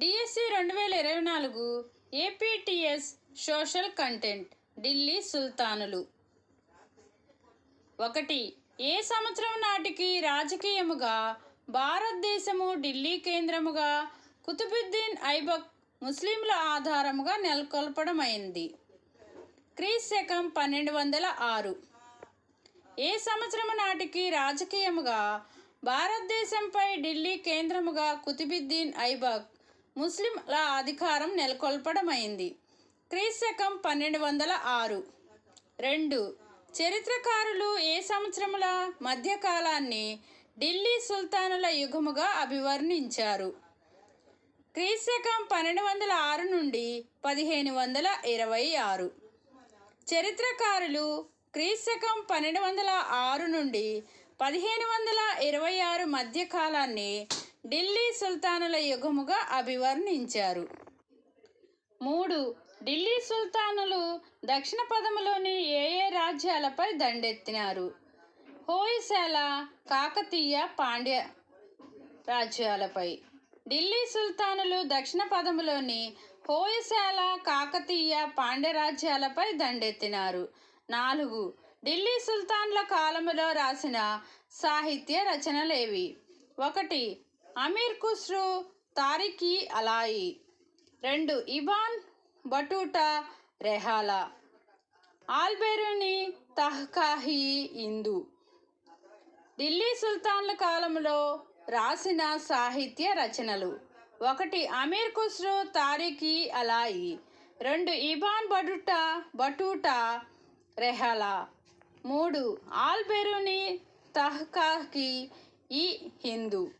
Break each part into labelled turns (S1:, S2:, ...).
S1: DSC రెండు వేల ఇరవై నాలుగు ఏపీటీఎస్ సోషల్ కంటెంట్ ఢిల్లీ సుల్తానులు. ఒకటి ఏ సంవత్సరం నాటికి రాజకీయముగా భారతదేశము ఢిల్లీ కేంద్రముగా కుతుబుద్దీన్ ఐబక్ ముస్లింల ఆధారముగా నెలకొల్పడమైంది. క్రీస్ శకం పన్నెండు వందల ఆరు. ఏ సంవత్సరము నాటికి రాజకీయముగా భారతదేశంపై ఢిల్లీ కేంద్రముగా కుతుబుద్దీన్ ఐబక్ ముస్లింల అధికారం నెలకొల్పడమైంది. క్రీశకం పన్నెండు వందల ఆరు. రెండు. చరిత్రకారులు ఏ సంవత్సరముల మధ్యకాలాన్ని ఢిల్లీ సుల్తానుల యుగముగా అభివర్ణించారు? క్రీశకం పన్నెండు వందల ఆరు నుండి పదిహేను వందల ఇరవై ఆరు. చరిత్రకారులు క్రీశకం పన్నెండు వందల ఆరు నుండి పదిహేను వందల ఇరవై ఆరు మధ్యకాలాన్ని ఢిల్లీ సుల్తానుల యుగముగా అభివర్ణించారు. మూడు. ఢిల్లీ సుల్తానులు దక్షిణ పదములోని ఏ ఏ రాజ్యాలపై దండెత్తినారు? హోయసాల కాకతీయ పాండ్య రాజ్యాలపై. ఢిల్లీ సుల్తానులు దక్షిణ పదములోని హోయశాల కాకతీయ పాండ్య రాజ్యాలపై దండెత్తినారు. నాలుగు. ఢిల్లీ సుల్తాన్ల కాలములో రాసిన సాహిత్య రచనలేవి? ఒకటి. అమీర్ ఖుస్రు తారిఖీ అలాయి. రెండు Ibn Battuta Rihla. Alberuni Tahqiq Hind Delhi సుల్తాన్ల కాలంలో రాసిన సాహిత్య రచనలు. ఒకటి అమీర్ ఖుస్రో తారిఖీ అలాయి. రెండు ఇబాన్ బటుటా బటూటా రెహలా. మూడు ఆల్బెరుని తహ్కాకి ఈ హిందూ.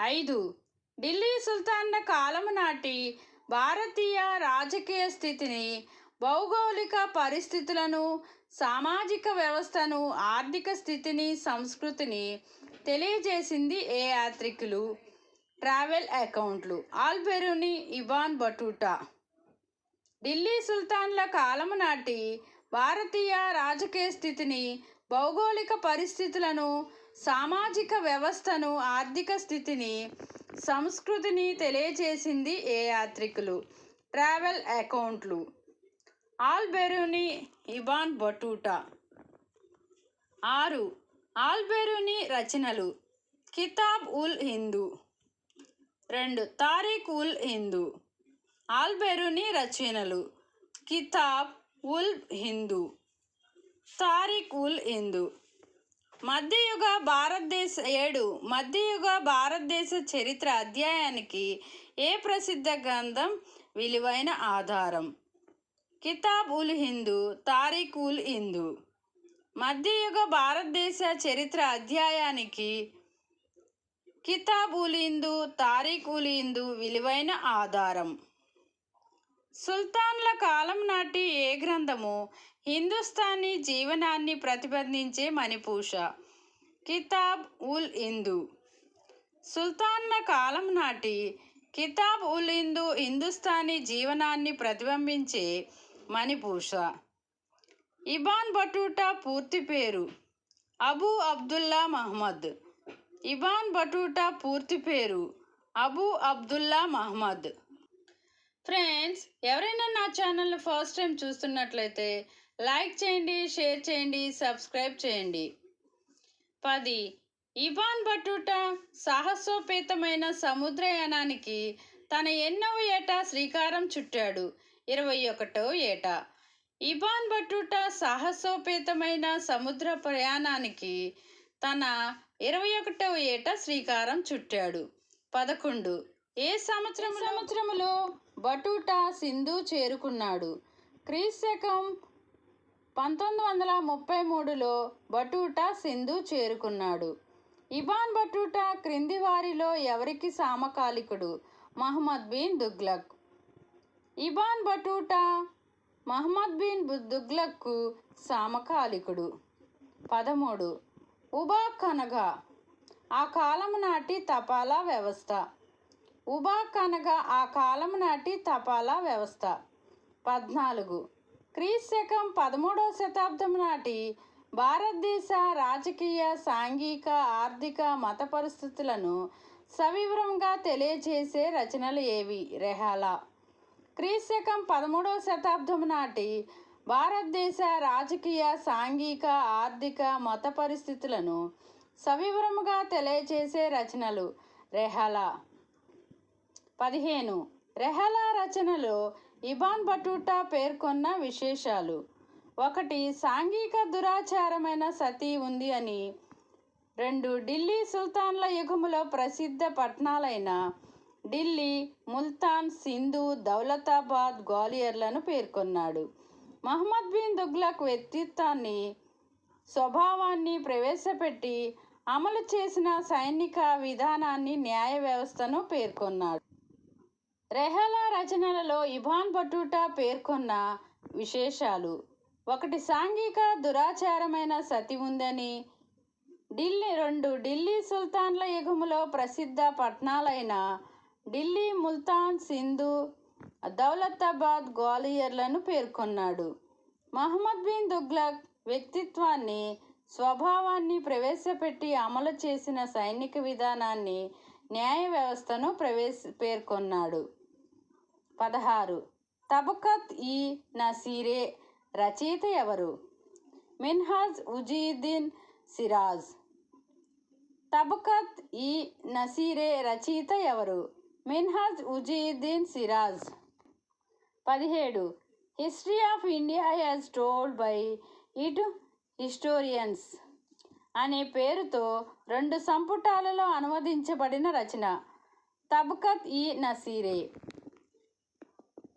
S1: ఐదు. ఢిల్లీ సుల్తాన్ల కాలము నాటి భారతీయ రాజకీయ స్థితిని భౌగోళిక పరిస్థితులను సామాజిక వ్యవస్థను ఆర్థిక స్థితిని సంస్కృతిని తెలియజేసింది ఏ యాత్రికులు? ట్రావెల్ అకౌంట్లు. Alberuni Ibn Battuta. ఢిల్లీ సుల్తాన్ల కాలము నాటి భారతీయ రాజకీయ స్థితిని భౌగోళిక పరిస్థితులను సామాజిక వ్యవస్థను ఆర్థిక స్థితిని సంస్కృతిని తెలియజేసింది ఏ యాత్రికులు? ట్రావెల్ అకౌంట్లు. Alberuni Ibn Battuta. ఆరు. ఆల్బెరుని రచనలు. కితాబ్ ఉల్ హిందూ. రెండు. తారీఖ్ ఉల్ హిందూ. ఆల్బెరుని రచనలు. కితాబ్ ఉల్ హిందూ. తారీఖ్ ఉల్ హిందూ మధ్యయుగ భారతదేశ ఏడు మధ్యయుగ భారతదేశ చరిత్ర అధ్యాయానికి ఏ ప్రసిద్ధ గ్రంథం విలువైన ఆధారం? కితాబ్ ఉల్ హిందూ తారీఖ్ ఉల్ హిందూ మధ్యయుగ భారతదేశ చరిత్ర అధ్యాయానికి కితాబ్ ఉల్ హిందూ తారీఖ్ ఉల్ హిందూ విలువైన ఆధారం. సుల్తాన్ల కాలం నాటి ఏ గ్రంథము? హిందుస్థానీ జీవనాన్ని ప్రతిబంధించే మణిపూష. కితాబ్ ఉల్ ఇందు సుల్తాన్ల కాలం నాటి కితాబ్ ఉల్ ఇందు హిందుస్థానీ జీవనాన్ని ప్రతిబింబించే మణిపూష. ఇబాన్ బటూటా పూర్తి పేరు Abu Abdullah Muhammad Ibn Battuta పూర్తి పేరు అబూ అబ్దుల్లా మహమ్మద్ ఫ్రెండ్స్ ఎవరైనా నా ఛానల్ని ఫస్ట్ టైం చూస్తున్నట్లయితే లైక్ చేయండి షేర్ చేయండి సబ్స్క్రైబ్ చేయండి. పది ఇవాన్ బటూటా సాహసోపేతమైన సముద్రయానానికి తన ఎన్నవ ఏటా శ్రీకారం చుట్టాడు. ఇరవై ఒకటో ఏట. ఇబాన్ బటూటా సాహసోపేతమైన సముద్ర ప్రయాణానికి తన ఇరవై ఒకటవ ఏట శ్రీకారం చుట్టాడు. పదకొండు ఏ సంవత్సరం సంవత్సరములో బటూటా సింధు చేరుకున్నాడు? క్రీశకం పంతొమ్మిది వందల ముప్పై మూడులో బటూటా సింధు చేరుకున్నాడు. ఇబాన్ బటూటా క్రింది వారిలో ఎవరికి సమకాలికుడు? మహమ్మద్ బిన్ దుగ్లక్. ఇబాన్ బటూటా మహమ్మద్ బిన్ దుగ్లక్కు సమకాలికుడు. పదమూడు. ఉబా కనగా ఆ కాలము నాటి తపాలా వ్యవస్థ. ఉబా అనగా ఆ కాలం నాటి తపాలా వ్యవస్థ. పద్నాలుగు. క్రీస్ శకం పదమూడవ శతాబ్దం నాటి భారతదేశ రాజకీయ సాంఘిక ఆర్థిక మత పరిస్థితులను సవివరంగా తెలియజేసే రచనలు ఏవి? రెహాలా. క్రీశకం పదమూడవ శతాబ్దం నాటి భారతదేశ రాజకీయ సాంఘిక ఆర్థిక మత పరిస్థితులను సవివరముగా తెలియజేసే రచనలు. రెహాలా. పదిహేను. రెహలా రచనలో ఇబాన్ బటూటా పేర్కొన్న విశేషాలు. ఒకటి సాంఘిక దురాచారమైన సతీ ఉంది అని. రెండు ఢిల్లీ సుల్తాన్ల యుగములో ప్రసిద్ధ పట్టణాలైన ఢిల్లీ ముల్తాన్ సింధు దౌలతాబాద్ గ్వాలియర్లను పేర్కొన్నాడు. మహమ్మద్ బిన్ దుగ్లక్ వ్యక్తిత్వాన్ని స్వభావాన్ని ప్రవేశపెట్టి అమలు చేసిన సైనిక విధానాన్ని న్యాయ వ్యవస్థను పేర్కొన్నాడు. రెహలా రచనలలో ఇబాన్ బటూటా పేర్కొన్న విశేషాలు. ఒకటి సాంఘిక దురాచారమైన సతి ఉందని ఢిల్లీ రెండు ఢిల్లీ సుల్తాన్ల యుగములో ప్రసిద్ధ పట్టణాలైన ఢిల్లీ ముల్తాన్ సింధు దౌలతాబాద్ గ్వాలియర్లను పేర్కొన్నాడు. మహమ్మద్ బిన్ దుగ్లక్ వ్యక్తిత్వాన్ని స్వభావాన్ని ప్రవేశపెట్టి అమలు చేసిన సైనిక విధానాన్ని న్యాయ వ్యవస్థను ప్రవేశ పేర్కొన్నాడు. పదహారు. తబకత్ ఈ నసీరే రచయిత ఎవరు? మిన్హాజ్ ఉజీద్దీన్ సిరాజ్. తబకత్ ఈ నసీరే రచయిత ఎవరు? మిన్హాజ్ ఉజీద్దీన్ సిరాజ్. పదిహేడు. History of India as told by it historians అనే పేరుతో రెండు సంపుటాలలో అనువదించబడిన రచన. తబకత్ ఈ నసీరే.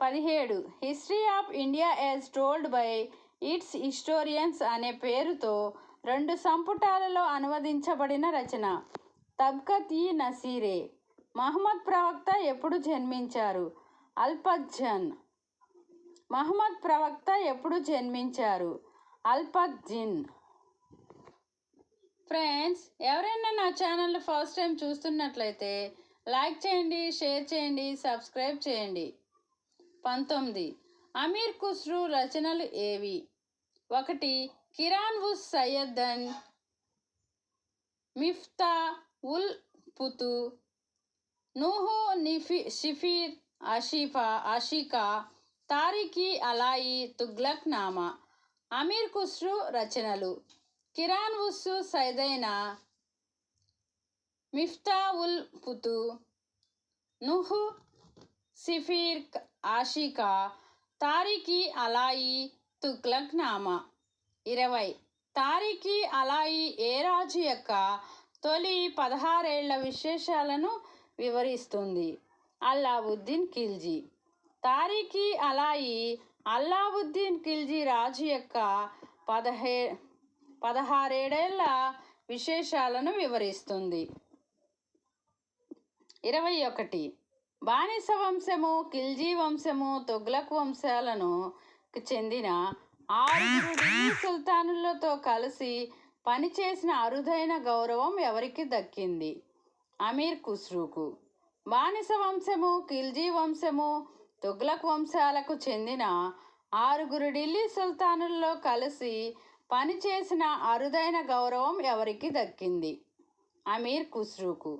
S1: పదిహేడు. History of India as told by its historians అనే పేరుతో రెండు సంపుటాలలో అనువదించబడిన రచన. తబ్కత్ ఈ నసీరే. మహమ్మద్ ప్రవక్త ఎప్పుడు జన్మించారు? అల్పజ్జన్. మహమ్మద్ ప్రవక్త ఎప్పుడు జన్మించారు? అల్పజ్జిన్. ఫ్రెండ్స్ ఎవరైనా నా ఛానల్ ఫస్ట్ టైం చూస్తున్నట్లయితే లైక్ చేయండి షేర్ చేయండి సబ్స్క్రైబ్ చేయండి. పంతొమ్మిది. అమీర్ ఖుస్రు రచనలు ఏవి? ఒకటి కిరాన్ ఉస్ సయ్యద్దన్ మిఫ్తా ఉల్ పుతు నూహు నిఫి షిఫీర్ ఆషిఫా ఆషికా తారిఖీ అలాయి తుగ్లక్ నామా. అమీర్ ఖుస్రు రచనలు. కిరాన్ ఉస్సు సైదైన మిఫ్తా ఉల్ పుతు నుహు సిఫీర్ ఆషికా తారిఖీ అలాయి తుక్లక్ నామా ఇరవై. తారిఖీ అలాయి ఏ రాజు యొక్క తొలి పదహారేళ్ళ విశేషాలను వివరిస్తుంది? అల్లావుద్దీన్ ఖిల్జీ. తారిఖీ అలాయి అల్లావుద్దీన్ ఖిల్జీ రాజు యొక్క పదహే పదహారేడేళ్ళ విశేషాలను వివరిస్తుంది. ఇరవై ఒకటి. బానిస వంశము ఖిల్జీ వంశము తొగ్లక్ వంశాలను చెందిన ఆరుగురు ఢిల్లీ సుల్తానులతో కలిసి పనిచేసిన అరుదైన గౌరవం ఎవరికి దక్కింది? అమీర్ ఖుస్రూకు. బానిస వంశము ఖిల్జీ వంశము తుగ్లక్ వంశాలకు చెందిన ఆరుగురు ఢిల్లీ సుల్తానుల్లో కలిసి పనిచేసిన అరుదైన గౌరవం ఎవరికి దక్కింది? అమీర్ ఖుస్రూకు.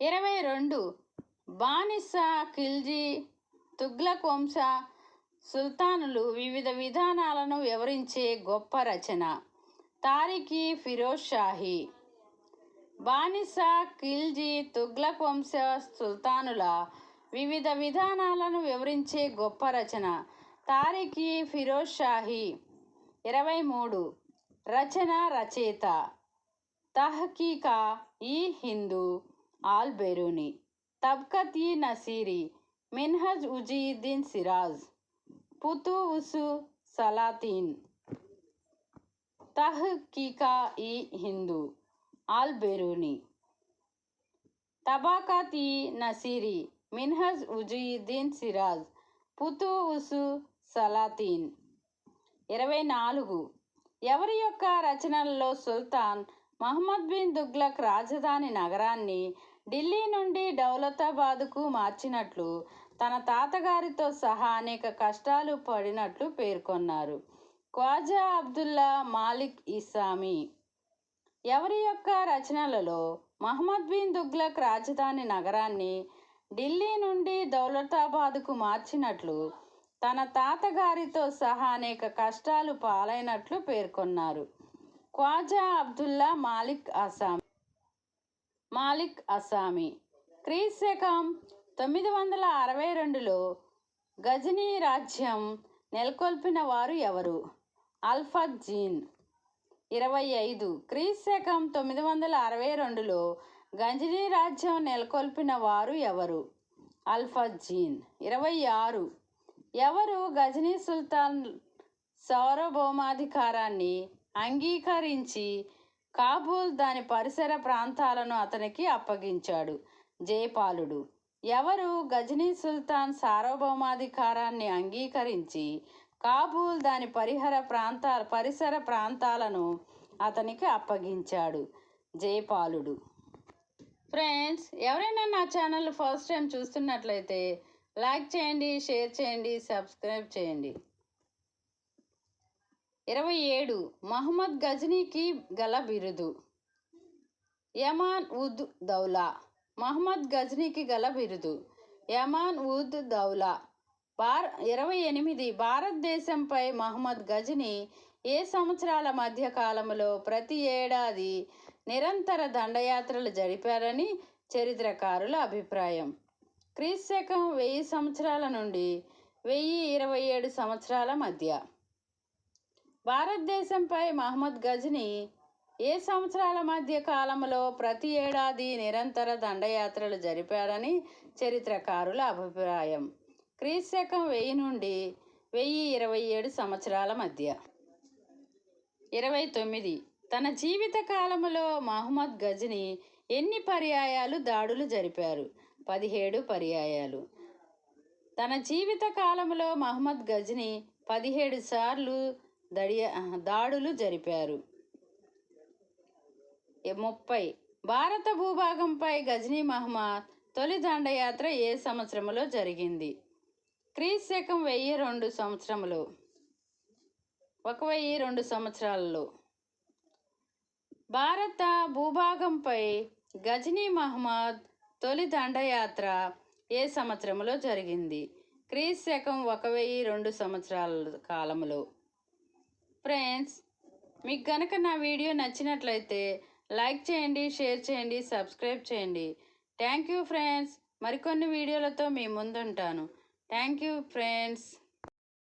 S1: ఇరవై రెండు. బానిస ఖిల్జీ తుగ్లక్ వంశ సుల్తానులు వివిధ విధానాలను వివరించే గొప్ప రచన. తారిఖీ ఫిరోజ్ షాహీ బానిస ఖిల్జీ తుగ్లక్ వంశ సుల్తానుల వివిధ విధానాలను వివరించే గొప్ప రచన. తారిఖీ ఫిరోజ్ షాహీ ఇరవై మూడు. రచన రచయిత. తహకీకా ఈ హిందూ ఆల్ బెరూని తబ్కత్ ఈ నసీరి మిన్హజ్ ఉజీద్దీన్ సిరాజ్ పుతు ఉసు సలాతీన్. తహకీకా ఈ హిందూ ఆల్ బెరూని తబాకత్ ఈ నసీరి మిన్హజ్ ఉజీద్దీన్ సిరాజ్ పుతు ఉసు సలాతీన్. ఇరవై నాలుగు. ఎవరి యొక్క రచనల్లో సుల్తాన్ మహమ్మద్ బిన్ దుగ్లక్ రాజధాని నగరాన్ని ఢిల్లీ నుండి డౌలతాబాద్కు మార్చినట్లు తన తాతగారితో సహా అనేక కష్టాలు పడినట్లు పేర్కొన్నారు. ఖ్వాజా అబ్దుల్లా మాలిక్ ఇస్లామీ ఎవరి యొక్క రచనలలో మహమ్మద్ బిన్ దుగ్లక్ రాజధాని నగరాన్ని ఢిల్లీ నుండి దౌలతాబాద్కు మార్చినట్లు తన తాతగారితో సహా అనేక కష్టాలు పాలైనట్లు పేర్కొన్నారు. ఖ్వాజా అబ్దుల్లా మాలిక్ అసామి మాలిక్ అసామి క్రీశకం శకం తొమ్మిది వందల అరవై రెండులో గజనీ రాజ్యం నెలకొల్పిన వారు ఎవరు అల్ఫత్ జీన్ ఇరవై ఐదు క్రీశకం శకం తొమ్మిది వందల అరవై రెండులో గజనీ రాజ్యం నెలకొల్పిన వారు ఎవరు అల్ఫత్ జీన్ ఇరవై ఆరు ఎవరు గజనీ సుల్తాన్ సార్వభౌమాధికారాన్ని అంగీకరించి కాబూల్ దాని పరిసర ప్రాంతాలను అతనికి అప్పగించాడు. జయపాలుడు ఎవరు గజనీ సుల్తాన్ సార్వభౌమాధికారాన్ని అంగీకరించి కాబూల్ దాని పరిహర ప్రాంత పరిసర ప్రాంతాలను అతనికి అప్పగించాడు. జయపాలుడు ఫ్రెండ్స్ ఎవరైనా నా ఛానల్ ఫస్ట్ టైం చూస్తున్నట్లయితే లైక్ చేయండి షేర్ చేయండి సబ్స్క్రైబ్ చేయండి. ఇరవై ఏడు. మహమ్మద్ గజనీకి గల బిరుదు. యమాన్ ఉద్ దౌలా. మహమ్మద్ గజనీకి గల బిరుదు. యమాన్ ఉద్ దౌలా. భార ఇరవై ఎనిమిది. భారతదేశంపై మహమ్మద్ గజనీ ఏ సంవత్సరాల మధ్య కాలంలో ప్రతి ఏడాది నిరంతర దండయాత్రలు జరిపారని చరిత్రకారుల అభిప్రాయం. క్రీస్తు శకం వెయ్యి సంవత్సరాల నుండి వెయ్యి ఇరవై ఏడు సంవత్సరాల మధ్య భారతదేశంపై మహమ్మద్ గజ్ని ఏ సంవత్సరాల మధ్య కాలంలో ప్రతి ఏడాది నిరంతర దండయాత్రలు జరిపారని చరిత్రకారుల అభిప్రాయం. క్రీశకం వెయ్యి నుండి వెయ్యి ఇరవై ఏడు సంవత్సరాల మధ్య. ఇరవై తొమ్మిది. తన జీవిత కాలములో మహమ్మద్ గజ్ని ఎన్ని పర్యాయాలు దాడులు జరిపారు? పదిహేడు పర్యాయాలు. తన జీవిత కాలంలో మహమ్మద్ గజ్ని పదిహేడు సార్లు దడియ దాడులు జరిపారు. ముప్పై. భారత భూభాగంపై గజనీ మహమ్మద్ తొలి దండయాత్ర ఏ సంవత్సరంలో జరిగింది? క్రీస్ శకం వెయ్యి రెండు సంవత్సరములు. ఒక వెయ్యి రెండు సంవత్సరాలలో. భారత భూభాగంపై గజనీ మహమ్మద్ తొలి దండయాత్ర ఏ సంవత్సరంలో జరిగింది? క్రీస్తు శకం ఒక వెయ్యి రెండు సంవత్సరాల కాలంలో ఫ్రెండ్స్ మీకు కనుక నా వీడియో నచ్చినట్లయితే లైక్ చేయండి షేర్ చేయండి సబ్స్క్రైబ్ చేయండి. Thank you friends. మరికొన్ని వీడియోలతో మీ ముందుంటాను. Thank you friends.